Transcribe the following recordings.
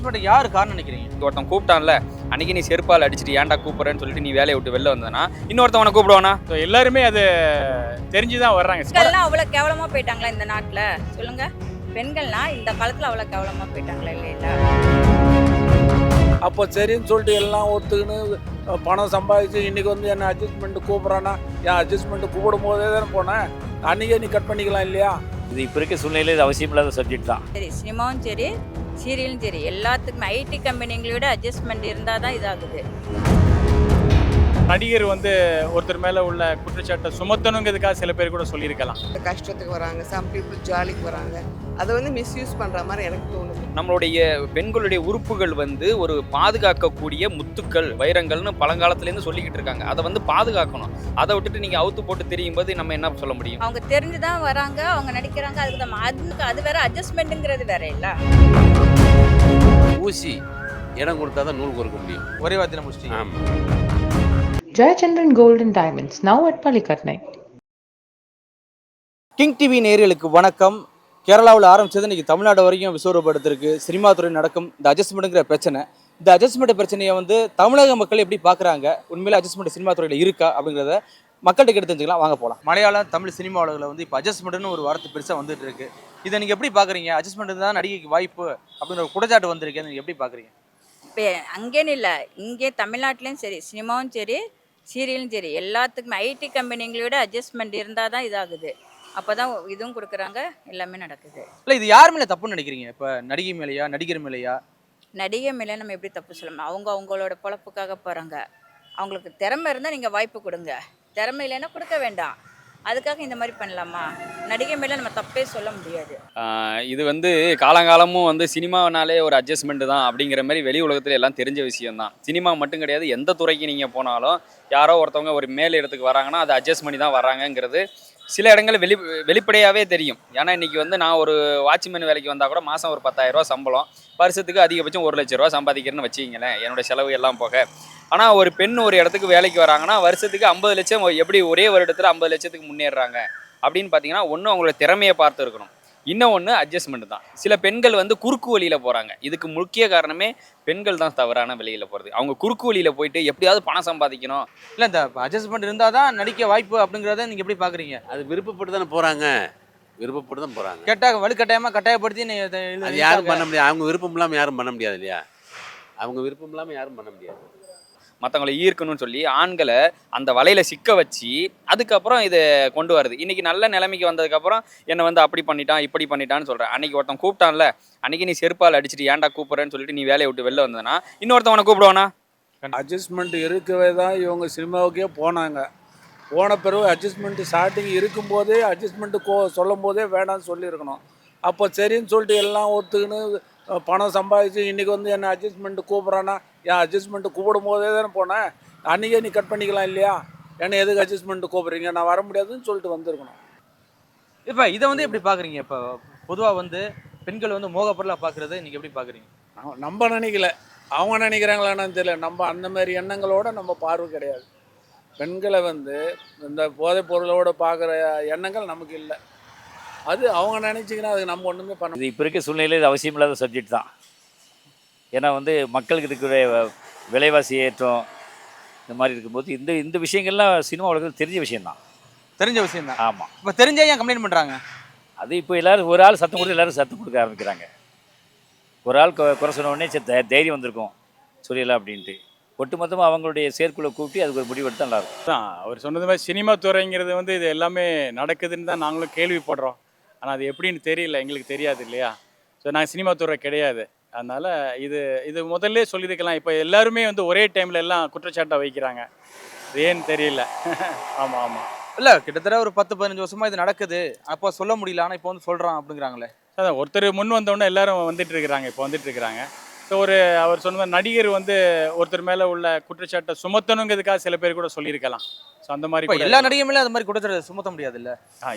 Adjustment யாரு காரணம் நினைக்கிறீங்க? இங்க ஒருத்தன் கூப்பிட்டான்ல அன்னைக்கு நீ செருப்பால் அடிச்சிட்டு ஏன்டா கூப்பிடுறேன்னு சொல்லிட்டு நீ வேலையை விட்டு வெளில வந்தனா இன்னொருத்தன் உன கூப்பிடுவானா? ஸோ எல்லாருமே அது தெரிஞ்சு தான் வர்றாங்க அவ்வளோ கேவலமா போயிட்டாங்களா இந்த நாட்டுல? சொல்லுங்க. பெண்கள்லாம் இந்த காலத்துல அவ்வளோ கேவலமா போயிட்டாங்களா இல்லை இல்லை அப்போ சரின்னு சொல்லிட்டு எல்லாம் ஒத்துக்கின்னு பணம் சம்பாதிச்சு இன்னைக்கு வந்து என்ன அட்ஜஸ்ட்மெண்ட் கூப்பிட்றானா என் அட்ஜஸ்ட்மெண்ட் கூப்பிடும் போதே தானே போனேன். அன்னைக்கே நீ கட் பண்ணிக்கலாம் இல்லையா? இது இப்போ இருக்க சூழ்நிலையில் இது அவசியம் இல்லாத சப்ஜெக்ட் தான். சரி சினிமாவும் சரி சீரியலும் சரி எல்லாத்துக்குமே ஐடி கம்பெனிங்களை விட அட்ஜஸ்ட்மெண்ட் இருந்தால் தான் இதாகுது. நடிகர் வந்து ஒருத்தர் மேல உள்ள குற்றச்சாட்டை சுமத்தணுங்கிறதுக்காக சில பேர் கூட சொல்லியிருக்கலாம். கஷ்டத்துக்கு வராங்க சம் பீப்புள் ஜாலிக்கு வராங்க. அதை வந்து மிஸ்யூஸ் பண்ணுற மாதிரி எனக்கு தோணுது. நம்மளுடைய பெண்களுடைய உறுப்புகள் வந்து ஒரு பாதுகாக்கக்கூடிய முத்துக்கள் வைரங்கள்னு பழங்காலத்துலேருந்து சொல்லிக்கிட்டு இருக்காங்க. அதை வந்து பாதுகாக்கணும். அதை விட்டுட்டு நீங்க அவுத்து போட்டு தெரியும் போது நம்ம என்ன சொல்ல முடியும்? அவங்க தெரிஞ்சு தான் வராங்க அவங்க நடிக்கிறாங்க அதுக்கு தான் அதுக்கு அது வேற அட்ஜஸ்ட்மெண்ட்டுங்கிறது வேற இல்லை. ஊசி இடம் கொடுத்தா தான் நூல் கொடுக்க முடியும். ஒரே வார்த்தையில முடிச்சிட்டீங்க. Gold and Diamonds, now at Palikatnai. King TV நேயர்களுக்கு வணக்கம். கேரளாவில் ஆரம்பிச்சது இன்னைக்கு தமிழ்நாடு வரைக்கும் விசுவரப்படுத்திருக்கு சினிமா துறை நடக்கும் இந்த அட்ஜஸ்ட்மெண்ட்டுங்கிற பிரச்சனை. இந்த அட்ஜஸ்ட்மெண்ட் பிரச்சனையை வந்து தமிழக மக்கள் எப்படி பார்க்குறாங்க? உண்மையில அட்ஜஸ்ட்மெண்ட் சினிமா துறையில் இருக்கா? அப்படிங்கிறத மக்கள்கிட்ட கேட்டு தெரிஞ்சுக்கலாம். வாங்க போகலாம் மலையாளம் தமிழ் சினிமா உலகில் வந்து இப்போ அட்ஜஸ்ட்மெண்ட்னு ஒரு வார்த்தை பெருசாக வந்துட்டு இருக்கு. இதை நீங்கள் எப்படி பார்க்குறீங்க? அட்ஜஸ்ட்மெண்ட் தான் நடிகைக்கு வாய்ப்பு அப்படிங்கிற ஒரு குற்றச்சாட்டு வந்திருக்கு நீங்கள் எப்படி பார்க்குறீங்க? இப்போ அங்கேன்னு இல்லை. இங்கே தமிழ்நாட்டிலையும் சரி சினிமாவும் சரி சீரியலும் சரி எல்லாத்துக்குமே ஐடி கம்பெனிங்களை விட அட்ஜஸ்ட்மெண்ட் இருந்தால் தான் இதாகுது. அப்போ தான் இதுவும் கொடுக்குறாங்க எல்லாமே நடக்குது. இல்லை இது யார் மேலே தப்புன்னு நினைக்கிறீங்க? இப்போ நடிகை மேலேயா நடிகர் மேலேயா? நடிகை மேலே நம்ம எப்படி தப்பு சொல்லணும் அவங்க அவங்களோட பொழப்புக்காக போகிறாங்க அவங்களுக்கு திறமை இருந்தால் நீங்கள் வாய்ப்பு கொடுங்க. திறமை இல்லைன்னா கொடுக்க வேண்டாம். அதுக்காக இந்த மாதிரி பண்ணலாமா? நடிகை மேலே நம்ம தப்பே சொல்ல முடியாது. இது வந்து காலங்காலமும் வந்து சினிமானாலே ஒரு அட்ஜஸ்ட்மெண்ட் தான் அப்படிங்கிற மாதிரி வெளி உலகத்துல எல்லாம் தெரிஞ்ச விஷயம் தான் சினிமா மட்டும் கிடையாது எந்த துறைக்கு நீங்கள் போனாலும் யாரோ ஒருத்தவங்க ஒரு மேல் இடத்துக்கு வராங்கன்னா அது அட்ஜஸ்ட் பண்ணி தான் வராங்கங்கிறது சில இடங்களில் வெளி வெளிப்படையாகவே தெரியும். ஏன்னா இன்றைக்கி வந்து நான் ஒரு வாட்ச்மேன் வேலைக்கு வந்தால் கூட மாதம் ஒரு பத்தாயிரரூவா சம்பளம். வருஷத்துக்கு அதிகபட்சம் ஒரு லட்ச ரூபா சம்பாதிக்கிறேன்னு வச்சுக்கிங்களேன். என்னோட செலவு எல்லாம் போக. ஆனால் ஒரு பெண் ஒரு இடத்துக்கு வேலைக்கு வராங்கன்னா வருஷத்துக்கு ஐம்பது லட்சம் எப்படி ஒரே வருடத்தில் ஐம்பது லட்சத்துக்கு முன்னேறுறாங்க? அப்படின்னு பார்த்தீங்கன்னா ஒன்று அவங்களோட திறமையை பார்த்து இருக்கணும். இன்னும் ஒன்று அட்ஜஸ்ட்மெண்ட் தான். சில பெண்கள் வந்து குறுக்கு வழியில் போகிறாங்க இதுக்கு முக்கிய காரணமே பெண்கள் தான் தவறான வழியில் போகிறது அவங்க குறுக்கு வழியில் போயிட்டு எப்படியாவது பணம் சம்பாதிக்கணும். இல்லை இந்த அட்ஜஸ்ட்மெண்ட் இருந்தால் தான் நடிக்க வாய்ப்பு அப்படிங்கிறத நீங்கள் எப்படி பார்க்குறீங்க அது விருப்பப்பட்டு தானே போகிறாங்க விருப்பப்பட்டு தான் போகிறாங்க கேட்டால் வலுக்கட்டாயமாக கட்டாயப்படுத்தி நீ அது யாரும். பண்ண முடியாது. அவங்க விருப்பம் இல்லாமல் யாரும் பண்ண முடியாது இல்லையா? அவங்க விருப்பம் இல்லாமல் யாரும் பண்ண முடியாது. மற்றவங்களை ஈர்க்கணும்னு சொல்லி ஆண்களை அந்த வலையில் சிக்க வச்சு அதுக்கப்புறம் இதை கொண்டு வருது. இன்றைக்கி நல்ல நிலைமைக்கு வந்ததுக்கப்புறம் என்னை வந்து அப்படி பண்ணிட்டான் இப்படி பண்ணிட்டான்னு சொல்கிறேன் அன்னைக்கு ஒருத்தன் கூப்பிட்டான்ல அன்றைக்கி நீ செருப்பால் அடிச்சிட்டு ஏன்டா கூப்பிட்றேன்னு சொல்லிட்டு நீ வேலையை விட்டு வெளில வந்தனா இன்னொருத்தவனை கூப்பிடுவானா? அட்ஜஸ்ட்மெண்ட் இருக்கவே தான் இவங்க சினிமாவுக்கே போனாங்க. போன பிறகு அட்ஜஸ்ட்மெண்ட் ஸ்டார்டிங் இருக்கும்போதே அட்ஜஸ்ட்மெண்ட்டு கோ சொல்லும் போதே வேணாம்னு சொல்லியிருக்கணும். அப்போ சரின்னு சொல்லிட்டு எல்லாம் ஒத்துக்கின்னு பணம் சம்பாதிச்சு இன்றைக்கி வந்து என்ன அட்ஜஸ்ட்மெண்ட்டு கூப்பிட்றான்னா என் அட்ஜஸ்ட்மெண்ட் கூப்பிடும் போதே தானே போனேன். அன்றைக்கே நீ கட் பண்ணிக்கலாம் இல்லையா? என்ன எதுக்கு அட்ஜஸ்ட்மெண்ட் கூப்பிட்றீங்க? நான் வர முடியாதுன்னு சொல்லிட்டு வந்திருக்கணும். இப்போ இதை வந்து எப்படி பார்க்குறீங்க இப்போ பொதுவாக வந்து பெண்கள் வந்து மோகப்பொருளாக பார்க்குறது நீங்கள் எப்படி பார்க்குறீங்க நம்ம- நினைக்கல. அவங்க நினைக்கிறாங்களான்னு தெரியல. நம்ம அந்த மாதிரி எண்ணங்களோட நம்ம பார்வை கிடையாது. பெண்களை வந்து இந்த போதைப் பொருளோட பார்க்குற எண்ணங்கள் நமக்கு இல்லை. அது அவங்க நினைச்சிங்கன்னா அதுக்கு நம்ம ஒன்றுமே பண்ண இது இப்போ இருக்க சூழ்நிலையில் இது அவசியம் இல்லாத சப்ஜெக்ட் தான். ஏன்னா வந்து மக்களுக்கு இருக்கிற விலைவாசி ஏற்றம் இந்த மாதிரி இருக்கும்போது இந்த இந்த விஷயங்கள்லாம் சினிமா உலகத்தில் தெரிஞ்ச விஷயம்தான். தெரிஞ்ச விஷயம் தான் ஆமாம் இப்போ தெரிஞ்சே ஏன் கம்ப்ளைண்ட் பண்ணுறாங்க அது இப்போ எல்லாரும் ஒரு ஆள் சத்தம் கொடுத்து எல்லாரும் சத்தம் கொடுக்க ஆரம்பிக்கிறாங்க. ஒரு ஆள் கொ- குறை சொன்ன உடனே தைரியம் வந்திருக்கும். சொல்லிடலாம் அப்படின்ட்டு. ஒட்டுமொத்தமாக அவங்களுடைய செயற்குழுவை கூட்டி அதுக்கு ஒரு முடிவு எடுத்தால் நல்லாயிருக்கும் தான் அவர் சொன்னது மாதிரி சினிமா துறைங்கிறது வந்து இது எல்லாமே நடக்குதுன்னு தான் நாங்களும் கேள்விப்படுறோம். ஆனால் அது எப்படின்னு தெரியல எங்களுக்கு தெரியாது இல்லையா? ஸோ நாங்கள் சினிமா துறை கிடையாது. அதனால் இது இது முதல்ல சொல்லியிருக்கலாம். இப்போ எல்லாருமே வந்து ஒரே டைமில் எல்லாம் குற்றச்சாட்டை வைக்கிறாங்க. ஏன்னு தெரியல. ஆமாம் ஆமாம் இல்லை கிட்டத்தட்ட ஒரு பத்து பதினஞ்சு வருஷமா இது நடக்குது. அப்போ சொல்ல முடியல. ஆனால் இப்போ வந்து சொல்கிறான் அப்படிங்கிறாங்களே. அதான் ஒருத்தர் முன் வந்தோடனே எல்லாரும் வந்துட்டு இருக்கிறாங்க. இப்போ வந்துட்டு இருக்கிறாங்க. ஸோ ஒரு அவர் சொன்ன நடிகர் வந்து ஒருத்தர் மேலே உள்ள குற்றச்சாட்டை சுமத்தணுங்கிறதுக்காக சில பேர் கூட சொல்லியிருக்கலாம். ஸோ அந்த மாதிரி எல்லா நடிகையுமே அது மாதிரி கொடுத்துறது சுமத்த முடியாது இல்லை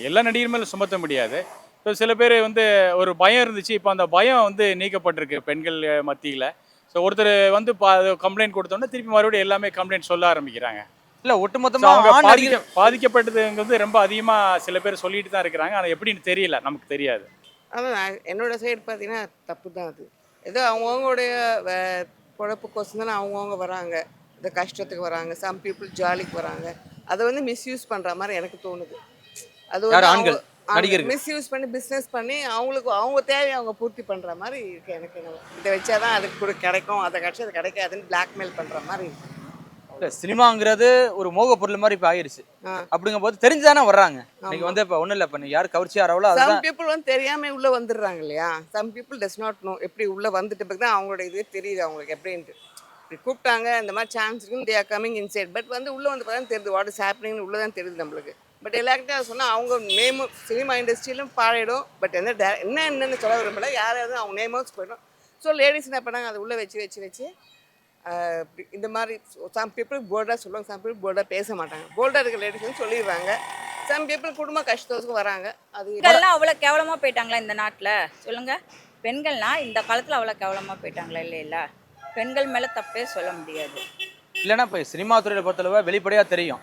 எல்லா நடிகர் மேலும் சுமத்த முடியாது. ஸோ சில பேர் வந்து ஒரு பயம் இருந்துச்சு. இப்போ அந்த பயம் வந்து நீக்கப்பட்டிருக்கு பெண்கள் மத்தியில். ஸோ ஒருத்தர் வந்து கம்ப்ளைண்ட் கொடுத்தோன்னே திருப்பி மறுபடியும் எல்லாமே கம்ப்ளைண்ட் சொல்ல ஆரம்பிக்கிறாங்க. இல்லை ஒட்டுமொத்தமாக பாதிக்க பாதிக்கப்பட்டதுங்கிறது ரொம்ப அதிகமாக சில பேர் சொல்லிட்டு தான் இருக்கிறாங்க. ஆனால் எப்படின்னு தெரியல. நமக்கு தெரியாது. நான் என்னோட சைடு பார்த்தீங்கன்னா தப்பு தான் அது. ஏதோ அவங்கவுங்களுடைய பொழப்புக்கோசம் தானே அவங்கவுங்க வராங்க. இந்த கஷ்டத்துக்கு வராங்க. சம் பீப்புள் ஜாலிக்கு வராங்க. அதை வந்து மிஸ்யூஸ் பண்ணுற மாதிரி எனக்கு தோணுது. அது ஆண்கள்? நடிகர்கள். மிஸ்யூஸ் பண்ணி பிஸ்னஸ் பண்ணி அவங்களுக்கு அவங்க தேவையை அவங்க பூர்த்தி பண்ணுற மாதிரி இருக்கு எனக்கு. இதை வச்சா தான் அதுக்கு கூட கிடைக்கும். அதை கட்சி அது கிடைக்காதுன்னு பிளாக்மெயில் பண்ணுற மாதிரி இல்ல சினிமாங்கிறது ஒரு மோக பொருள் மாதிரி இப்போ ஆயிருச்சு. ஆ. அப்படிங்கும்போது தெரிஞ்சுதானே வர்றாங்க. இன்னைக்கு வந்து இப்போ ஒன்றும் இல்லை இப்போ யார் கவர்ச்சி ஆறவளோ சம் பீப்புள் வந்து தெரியாம உள்ள வந்துடுறாங்க இல்லையா? Some people does not know எப்படி உள்ள வந்துட்டு பிறகு தான் அவங்களோட இது தெரியுது அவங்களுக்கு எப்படின்ட்டு. இப்படி கூப்பிட்டாங்க இந்த மாதிரி சான்ஸ் இருக்குன்னு they are coming inside but வந்து உள்ள வந்து பார்த்தா தெரியுது வாட் இஸ் ஹேப்பனிங்னு உள்ள தான் தெரியுது நம்மளுக்கு. பட் எல்லாருக்கிட்டையும் அதை சொன்னால் அவங்க நேமும் சினிமா இண்டஸ்ட்ரியிலும் பாழிடும் பட் என்ன டே- என்ன என்னன்னு சொல்ல விரும்பல. யாராவது அவங்க நேமும் போயிடும். ஸோ லேடிஸ் என்ன பண்ணாங்க? அதை உள்ளே வச்சு வச்சு வச்சு இந்த மாதிரி சம் பீப்புள் போல்டாக சொல்லுவாங்க சம் பீப்புள் போல்டாக பேச மாட்டாங்க. போல்டாக இருக்க லேடிஸ் வந்து சொல்லிடுவாங்க. சம் பீப்புள் குடும்ப கஷ்டத்துக்கு வராங்க. அது பெண்கள்லாம் அவ்வளோ கேவலமாக போயிட்டாங்களா இந்த நாட்டில்? சொல்லுங்க. பெண்கள்லாம் இந்த காலத்தில் அவ்வளோ கேவலமாக போயிட்டாங்களா? இல்லைல்ல பெண்கள் மேலே தப்பே சொல்ல முடியாது. இல்லைன்னா இப்போ சினிமா துறையில பொறுத்தளவு வெளிப்படையாக தெரியும்.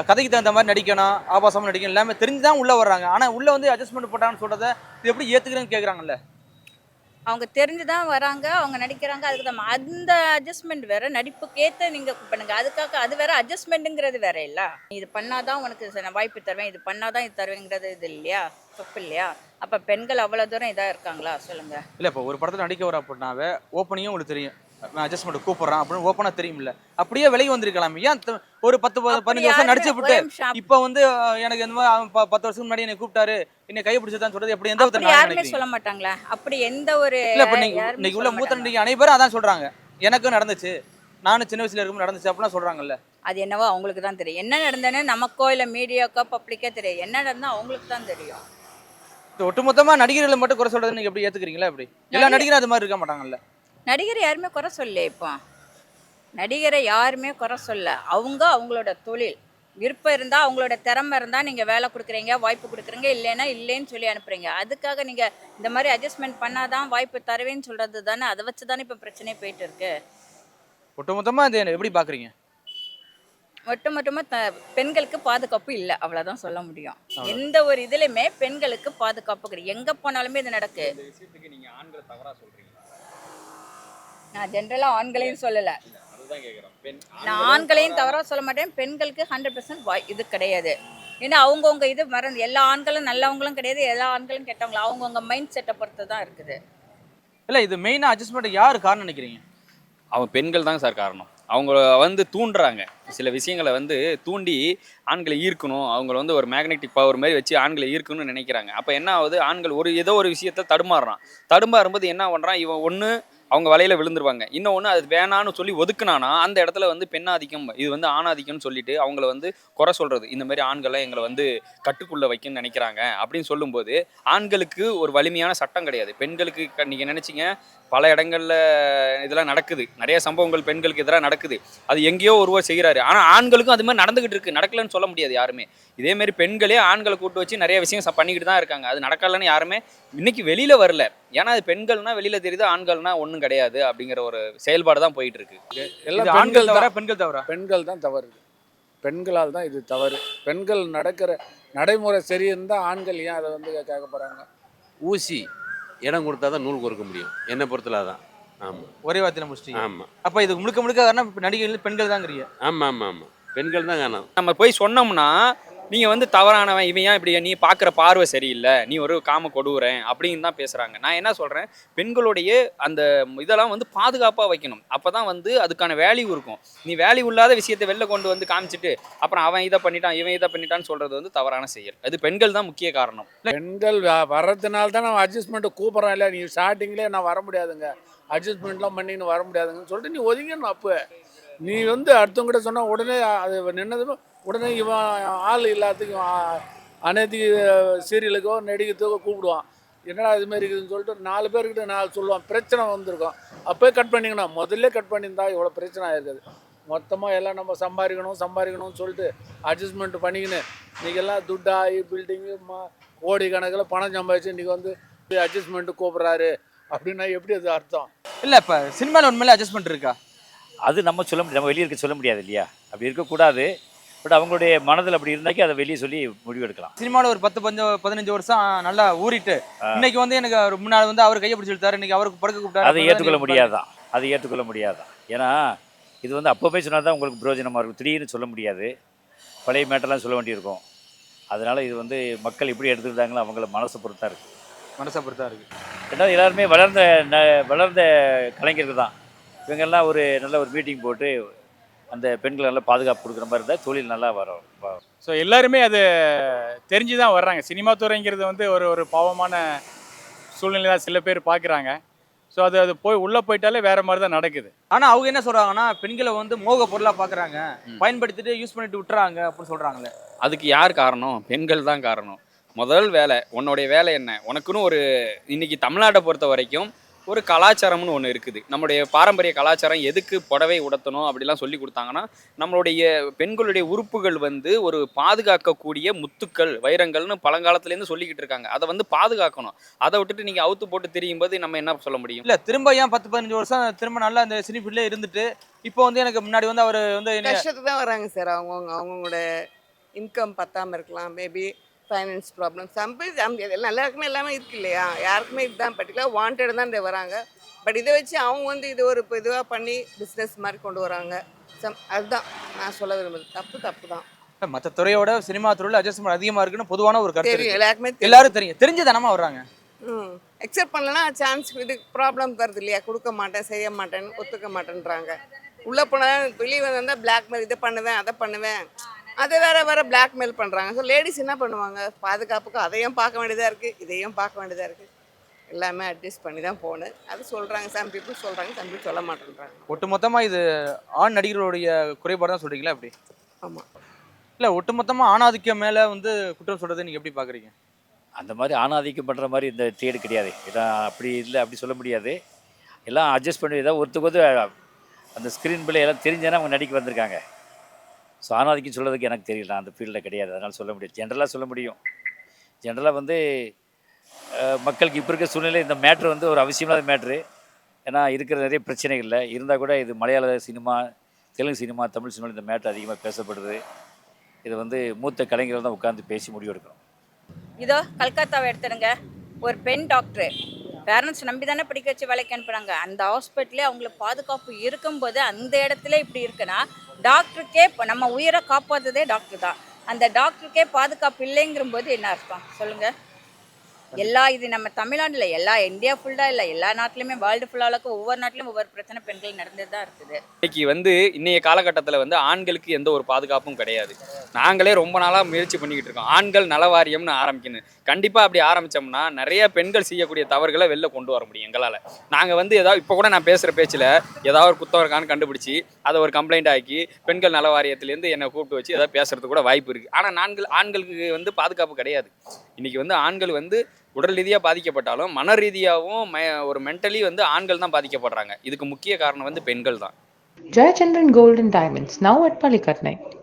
கதைக்கு தகுந்த மாதிரி நடிக்கணும் ஆபாசமாக நடிக்கணும் எல்லாமே தெரிஞ்சு தான் உள்ளே வர்றாங்க. ஆனால் உள்ளே வந்து அட்ஜஸ்ட்மெண்ட் போட்டான்னு சொல்கிறத இது எப்படி ஏற்றுக்கிறேன்னு கேட்குறாங்கல்ல அவங்க தெரிஞ்சு தான் வராங்க அவங்க நடிக்கிறாங்க அதுக்கு தான் அந்த அட்ஜஸ்ட்மெண்ட் வேற நடிப்புக்கேற்ற நீங்கள் பண்ணுங்க. அதுக்காக அது வேற அட்ஜஸ்ட்மெண்ட்டுங்கிறது வேற இல்ல. இது பண்ணாதான் உனக்கு ச- நான் வாய்ப்பு தருவேன் இது பண்ணாதான் இது தருவேங்கிறது இது இல்லையா? தப்பு இல்லையா? அப்போ பெண்கள் அவ்வளோ தூரம் இதாக இருக்காங்களா? சொல்லுங்க. இல்லை இப்போ ஒரு படத்தில் நடிக்க வர அப்படின்னாவே ஓப்பனிங்கும் உங்களுக்கு தெரியும். அட்ஜஸ்ட்மெண்ட் கூப்பிட்றான் அப்படின்னு ஓப்பனாக தெரியும்ல. அப்படியே விலகி வந்திருக்கலாம். ஏன் ஒரு பத்து பதினஞ்சு வருஷம் நடிச்சு விட்டு. இப்போ வந்து எனக்கு இந்த மாதிரி பத்து வருஷத்துக்கு முன்னாடி என்னை கூப்பிட்டாரு. என்னை கை பிடிச்சதான் சொல்றது. எப்படி எந்த யாருமே சொல்ல மாட்டாங்களா? அப்படி எந்த ஒரு இல்லை இப்போ நீங்க யாருமே இன்னைக்கு உள்ள மூத்த. நடிகை அனைவரும் அதான் சொல்றாங்க. எனக்கும் நடந்துச்சு. நானும் சின்ன வயசுல இருக்கும் நடந்துச்சு அப்படிலாம் சொல்றாங்கல்ல. அது என்னவோ அவங்களுக்கு தான் தெரியும். என்ன நடந்ததுன்னு நமக்கோ இல்லை மீடியாக்கோ பப்ளிக்கே தெரியும் என்ன நடந்தா அவங்களுக்கு தான் தெரியும். ஒட்டுமொத்தமா நடிகர்களை மட்டும் குறை சொல்றது நீங்க எப்படி ஏத்துக்கிறீங்களா எப்படி? எல்லா நடிகர்- நடிகரும் அது மாதிரி இருக்க மாட்டாங்கல்ல. நடிகர் யாருமே குறை சொல்லல இப்போ. நடிகரை யாருமே குறை சொல்ல. அவங்க அவங்களோட தொழில். விருப்பம் இருந்தால் அவங்களோட திறமை இருந்தால் நீங்கள் வேலை கொடுக்குறீங்க வாய்ப்பு கொடுக்குறீங்க இல்லைன்னா இல்லைன்னு சொல்லி அனுப்புறீங்க. அதுக்காக நீங்கள் இந்த மாதிரி அட்ஜஸ்ட்மெண்ட் பண்ணாதான் வாய்ப்பு தருவேன்னு சொல்கிறது தானே? அதை வச்சு தானே இப்போ பிரச்சனையே போயிட்டு இருக்கு. ஒட்டுமொத்தமா இது எப்படி பாக்குறீங்க? ஒட்டு மொத்தமாக த பெண்களுக்கு பாதுகாப்பு இல்லை. அவ்வளோதான் சொல்ல முடியும். எந்த ஒரு இதுலையுமே பெண்களுக்கு பாதுகாப்பு கிடையாது எங்கே போனாலுமே இது நடக்கு. இந்த விஷயத்துக்கு நீங்க ஆண்களை தவறா சொல்றீங்க. நான் ஜென்ரலாக ஆண்களையும் சொல்லலை. நான் ஆண்களையும் தவறாக சொல்ல மாட்டேன். பெண்களுக்கு ஹண்ட்ரட் பர்சன்ட் வாய் இது கிடையாது. ஏன்னா அவங்கவுங்க இது மறந்து எல்லா ஆண்களும் நல்லவங்களும் கிடையாது எல்லா ஆண்களும் கெட்டவங்களும். அவங்கவுங்க மைண்ட் செட்டை பொறுத்து தான் இருக்குது. இல்ல இது மெயினா அட்ஜஸ்ட்மெண்ட் யாரு காரணம் நினைக்கிறீங்க? அவன் பெண்கள் தான் சார் காரணம். அவங்க வந்து தூண்டுறாங்க. சில விஷயங்களை வந்து தூண்டி ஆண்களை ஈர்க்கணும். அவங்கள வந்து ஒரு மேக்னெட்டிக் பவர் மாதிரி வச்சு ஆண்களை ஈர்க்கணும்னு நினைக்கிறாங்க. அப்போ என்ன ஆகுது? ஆண்கள் ஒரு ஏதோ ஒரு விஷயத்த தடுமாறுறான். தடுமாறும்போது என்ன பண்ணுறான் இவன் ஒன்று அவங்க வலையில விழுந்துருவாங்க. இன்னொன்று அது வேணான்னு சொல்லி ஒதுக்குனானா அந்த இடத்துல வந்து பெண்ணாதிக்கம் இது வந்து ஆணாதிக்கம்னு சொல்லிட்டு அவங்கள வந்து குறை சொல்றது. இந்த மாதிரி ஆண்களை எங்களை வந்து கட்டுக்குள்ள வைக்கணும்னு நினைக்கிறாங்க அப்படின்னு சொல்லும்போது ஆண்களுக்கு ஒரு வலிமையான சட்டம் கிடையாது. பெண்களுக்கு நீங்கள் நீங்க பல இடங்கள்ல இதெல்லாம் நடக்குது. நிறைய சம்பவங்கள் பெண்களுக்கு எதிராக நடக்குது. அது எங்கேயோ ஒருவர் செய்கிறாரு ஆனால் ஆண்களுக்கும் அது மாதிரி நடந்துகிட்டு இருக்கு. நடக்கலன்னு சொல்ல முடியாது யாருமே. இதே மாதிரி பெண்களே ஆண்களை கூட்டு வச்சு நிறைய விஷயம் ச- பண்ணிக்கிட்டு தான் இருக்காங்க. அது நடக்கலன்னு யாருமே இன்னைக்கு வெளியில வரல. ஏன்னா அது பெண்கள்னா வெளியில தெரியுது ஆண்கள்னா ஒண்ணும் கிடையாது அப்படிங்கிற ஒரு செயல்பாடு தான் போயிட்டு இருக்கு எல்லாம் ஆண்கள் தவிர தான். பெண்கள் தவிர? பெண்கள் தான் தவறு. பெண்களால் தான் இது தவறு. பெண்கள் நடக்கிற நடைமுறை சரியிருந்தால் ஆண்கள் ஏன் அதை வந்து கேட்க போகிறாங்க ஊசி இடம் கொடுத்தா தான் நூல் கொடுக்க முடியும். என்னை பொறுத்தல தான் ஆமாம் ஒரே வார்த்தையில முடிச்சிட்டீங்க. ஆமாம் அப்ப இது முழுக்க முழுக்க காரணம் நடிகர்கள் பெண்கள் தாங்கிறீங்க. ஆமாம் ஆமாம் ஆமாம் பெண்கள் தான் காரணம். நம்ம போய் சொன்னோம்னா நீங்கள் வந்து தவறானவன் இவன் ஏன் இப்படி நீ பார்க்குற பார்வை சரியில்லை நீ ஒரு காம கொடுறேன் அப்படின்னு தான் பேசுகிறாங்க நான் என்ன சொல்கிறேன் பெண்களுடைய அந்த இதெல்லாம் வந்து பாதுகாப்பாக வைக்கணும். அப்போ தான் வந்து அதுக்கான வேல்யூ இருக்கும். நீ வேல்யூ இல்லாத விஷயத்தை வெளில கொண்டு வந்து காமிச்சிட்டு அப்புறம் அவன் இதை பண்ணிட்டான் இவன் இதை பண்ணிட்டான்னு சொல்றது வந்து தவறான செயல். அது பெண்கள் தான் முக்கிய காரணம். பெண்கள் வர்றதுனால தான் நான் அட்ஜஸ்ட்மெண்ட்டு கூப்பிட்றேன். இல்லை நீ ஸ்டார்டிங்லேயே நான் வர முடியாதுங்க. அட்ஜஸ்ட்மெண்ட்லாம் பண்ணின்னு வர முடியாதுங்கன்னு சொல்லிட்டு நீ ஒதுங்கணும் அப்போ நீ வந்து அடுத்தவங்கிட்ட சொன்னால் உடனே அது நின்னதுமே உடனே இவன் ஆள் இல்லாததுக்கு அனைத்து சீரியலுக்கோ நடிகத்துக்கோ கூப்பிடுவான். என்னடா இது மாதிரி இருக்குதுன்னு சொல்லிட்டு நாலு பேர்கிட்ட நான் சொல்லுவான். பிரச்சனை வந்திருக்கும். அப்போயே கட் பண்ணிக்கணும். முதல்ல கட் பண்ணியிருந்தா இவ்வளோ பிரச்சனை ஆயிருக்காது. மொத்தமாக எல்லாம் நம்ம சம்பாதிக்கணும் சம்பாதிக்கணும்னு சொல்லிட்டு அட்ஜஸ்ட்மெண்ட் பண்ணிக்கின்னு இன்றைக்கெல்லாம் துட்டாகி பில்டிங்கு மா கோடி கணக்கில் பணம் சம்பாதிச்சு இன்றைக்கி வந்து அட்ஜஸ்ட்மெண்ட்டு கூப்பிட்றாரு அப்படின்னா எப்படி அது அர்த்தம்? இல்ல இப்ப சினிமால உண்மையில அட்ஜஸ்ட்மெண்ட் இருக்கா? அது நம்ம சொல்ல முடியாது. நம்ம வெளியே இருக்க சொல்ல முடியாது இல்லையா? அப்படி இருக்கக்கூடாது. பட் அவங்களுடைய மனதில் அப்படி இருந்தாக்கி அதை வெளியே சொல்லி முடிவெடுக்கலாம். சினிமாவில் ஒரு பத்து பஞ்சு பதினஞ்சு வருஷம் நல்லா ஊறிட்டு. இன்னைக்கு வந்து எனக்கு ஒரு முன்னாள் வந்து அவர் கையை பிடிச்சி இழுத்தாரு இன்னைக்கு அவருக்கு படுக்க கூப்பிட்டாரு அதை ஏற்றுக்கொள்ள முடியாதான் அதை ஏற்றுக்கொள்ள முடியாதான் ஏன்னா இது வந்து அப்போவே சொன்னால் தான் உங்களுக்கு பிரயோஜனமாக இருக்கும். திடீர்னு சொல்ல முடியாது. பழைய மேட்டர்லாம் சொல்ல வேண்டியிருக்கும். அதனால் இது வந்து மக்கள் எப்படி எடுத்துக்கிட்டாங்களோ அவங்கள மனசை பொறுத்தா இருக்குது மனசை பொறுத்தா இருக்கு. ரெண்டாவது எல்லாருமே வளர்ந்த ந- வளர்ந்த கலைஞர்கள் தான். இவங்கெல்லாம் ஒரு நல்ல ஒரு மீட்டிங் போட்டு அந்த பெண்கள் நல்லா பாதுகாப்பு கொடுக்குற மாதிரி இருந்தால் தொழில் நல்லா வரும் ஸோ எல்லாருமே அது தெரிஞ்சு தான் வர்றாங்க. சினிமா துறைங்கிறது வந்து ஒரு ஒரு பாவமான சூழ்நிலை தான் சில பேர் பார்க்குறாங்க ஸோ அது அது போய் உள்ளே போயிட்டாலே வேற மாதிரி தான் நடக்குது. ஆனா அவங்க என்ன சொல்றாங்கன்னா பெண்களை வந்து மோக பொருளா பாக்குறாங்க. பயன்படுத்திட்டு யூஸ் பண்ணிட்டு விட்டுறாங்க அப்படின்னு சொல்றாங்களே. அதுக்கு யார் காரணம்? பெண்கள் தான் காரணம். முதல் வேலை உன்னுடைய வேலை என்ன? உனக்குன்னு ஒரு இன்னைக்கு தமிழ்நாட்டை பொறுத்த வரைக்கும் ஒரு கலாச்சாரம்னு ஒன்று இருக்குது. நம்மளுடைய பாரம்பரிய கலாச்சாரம் எதுக்கு புடவை உடுத்தணும் அப்படிலாம் சொல்லி கொடுத்தாங்கன்னா நம்மளுடைய பெண்களுடைய உறுப்புகள் வந்து ஒரு பாதுகாக்கக்கூடிய முத்துக்கள் வைரங்கள்னு பழங்காலத்துலேருந்து சொல்லிக்கிட்டு இருக்காங்க. அதை வந்து பாதுகாக்கணும். அதை விட்டுட்டு நீங்கள் அவுத்து போட்டு திரியும் போது நம்ம என்ன சொல்ல முடியும்? இல்ல திரும்ப ஏன் பத்து பதினஞ்சு வருஷம் திரும்ப நல்லா அந்த சினி ஃபீல்ட்ல இருந்துட்டு இப்போ வந்து எனக்கு முன்னாடி வந்து அவர் வந்து கஷ்டத்துக்கு தான் வராங்க சார். அவங்கவுங்க அவங்களோட இன்கம் பத்தாமல் இருக்கலாம். மேபி ஃபைனான்ஸ் ப்ராப்ளம் சம்பி எல்லாம் எல்லாருக்குமே எல்லாமே இருக்கு இல்லையா? யாருக்குமே இதுதான் பர்டிகுலர் வாண்டட் தான் இந்த வராங்க. பட் இதை வச்சு அவங்க வந்து இது ஒரு இதுவாக பண்ணி பிஸ்னஸ் மாதிரி கொண்டு வராங்க. சம் அதுதான் நான் சொல்ல விரும்புது தப்பு தப்பு தான் மற்ற துறையோட சினிமா துறையில் அட்ஜஸ்ட்மெண்ட் அதிகமா இருக்குன்னு பொதுவான ஒரு கருத்து. எல்லாருக்குமே எல்லாரும் தெரியும். தெரிஞ்சு தானமா வர்றாங்க? ம். அக்செப்ட் பண்ணலன்னா சான்ஸ் இது ப்ராப்ளம் வருது இல்லையா? கொடுக்க மாட்டேன் செய்ய மாட்டேன்னு ஒத்துக்க மாட்டேன்றாங்க. உள்ளே போனால் வெளியே வந்தால் பிளாக்மெயில் இதை பண்ணுவேன் அதை பண்ணுவேன். அதை வேற வேற பிளாக்மெயில் பண்ணுறாங்க ஸோ லேடிஸ் என்ன பண்ணுவாங்க? பாதுகாப்புக்கு அதையும் பார்க்க வேண்டியதாக இருக்குது இதையும் பார்க்க வேண்டியதாக இருக்குது எல்லாமே அட்ஜஸ்ட் பண்ணி தான் போகணும். அது சொல்கிறாங்க சம் பீப்புள் சொல்கிறாங்க சம் பீப்புள் சொல்ல மாட்டேன்றாங்க. ஒட்டுமொத்தமா இது ஆண் நடிகர்களுடைய குறைபாடு தான் சொல்றீங்களா எப்படி? ஆமாம் இல்ல ஒட்டுமொத்தமா ஆணாதிக்கம் மேல வந்து குற்றம் சொல்றதை நீங்க எப்படி பாக்குறீங்க? அந்த மாதிரி ஆணாதிக்கம் பண்ணுற மாதிரி இந்த தேடு கிடையாது. இதான் அப்படி இல்லை அப்படி சொல்ல முடியாது. எல்லாம் அட்ஜஸ்ட் பண்ணி ஏதாவது ஒருத்தருக்கு ஒருத்தர் அந்த ஸ்க்ரீன் பிள்ளை எல்லாம் தெரிஞ்சானே அவங்க நடிக்க வந்திருக்காங்க. ஸோ ஆணாதிக்கம் சொல்கிறதுக்கு எனக்கு தெரியல. அந்த ஃபீல்டில் கிடையாது. அதனால் சொல்ல முடியாது. ஜென்ரலாக சொல்ல முடியும். ஜென்ரலாக வந்து மக்களுக்கு இப்போ இருக்க சூழ்நிலை இந்த மேட்ரு வந்து ஒரு அவசியமில்லாத மேட்ரு ஏன்னா இருக்கிற நிறைய பிரச்சனைகள்ல இருந்தால் கூட இது Malayala cinema Telugu cinema Tamil cinema இந்த மேட்ரு அதிகமாக பேசப்படுது. இது வந்து மூத்த கலைஞர்கள் தான் உட்காந்து பேசி முடிவெடுக்கணும். இதோ கல்கத்தாவை எடுத்துடுங்க. ஒரு பெண் டாக்டர் பேரண்ட்ஸ் நம்பி தானே படிக்க வச்சு வேலைக்கு அனுப்புகிறாங்க அந்த ஹாஸ்பிட்டலே அவங்களுக்கு பாதுகாப்பு இருக்கும்போது அந்த இடத்துல இப்படி இருக்குன்னா டாக்டருக்கே இப்போ நம்ம உயிரை காப்பாற்றுதே டாக்டர் தான். அந்த டாக்டருக்கே பாதுகாப்பு இல்லைங்கிறபோது என்ன அர்த்தம்? சொல்லுங்கள் எல்லா இது நம்ம தமிழ்நாட்டில் எல்லா இந்தியா ஃபுல்லாக இல்லை எல்லா நாட்டிலுமே வேர்ல்டு ஃபுல்லாக ஒவ்வொரு நாட்டிலும் ஒவ்வொரு பிரச்சனை பெண்கள் நடந்துட்டு தான் இருக்குது. இன்னைக்கு வந்து இன்னைய காலகட்டத்தில் வந்து ஆண்களுக்கு எந்த ஒரு பாதுகாப்பும் கிடையாது. நாங்களே ரொம்ப நாளாக முயற்சி பண்ணிக்கிட்டு இருக்கோம். ஆண்கள் நலவாரியம்னு ஆரம்பிக்கணும். கண்டிப்பாக அப்படி ஆரம்பித்தோம்னா நிறைய பெண்கள் செய்யக்கூடிய தவறுகளை வெளில கொண்டு வர முடியும் எங்களால். நாங்கள் வந்து ஏதாவது இப்போ கூட நான் பேசுகிற பேச்சில் ஏதாவது ஒரு குத்தம் இருக்கான்னு கண்டுபிடிச்சி அதை ஒரு கம்ப்ளைண்ட் ஆக்கி பெண்கள் நல வாரியத்திலேருந்து என்னை கூப்பிட்டு வச்சு ஏதாவது பேசுறதுக்கு கூட வாய்ப்பு இருக்குது ஆனால் நான்கள் ஆண்களுக்கு வந்து பாதுகாப்பு கிடையாது. இன்னைக்கு வந்து ஆண்கள் வந்து உடல் ரீதியாக பாதிக்கப்பட்டாலும் மன ரீதியாகவும் மெ ஒரு மென்டலி வந்து ஆண்கள் தான் பாதிக்கப்படுறாங்க. இதுக்கு முக்கிய காரணம் வந்து பெண்கள் தான். Jayachandran golden diamonds now now at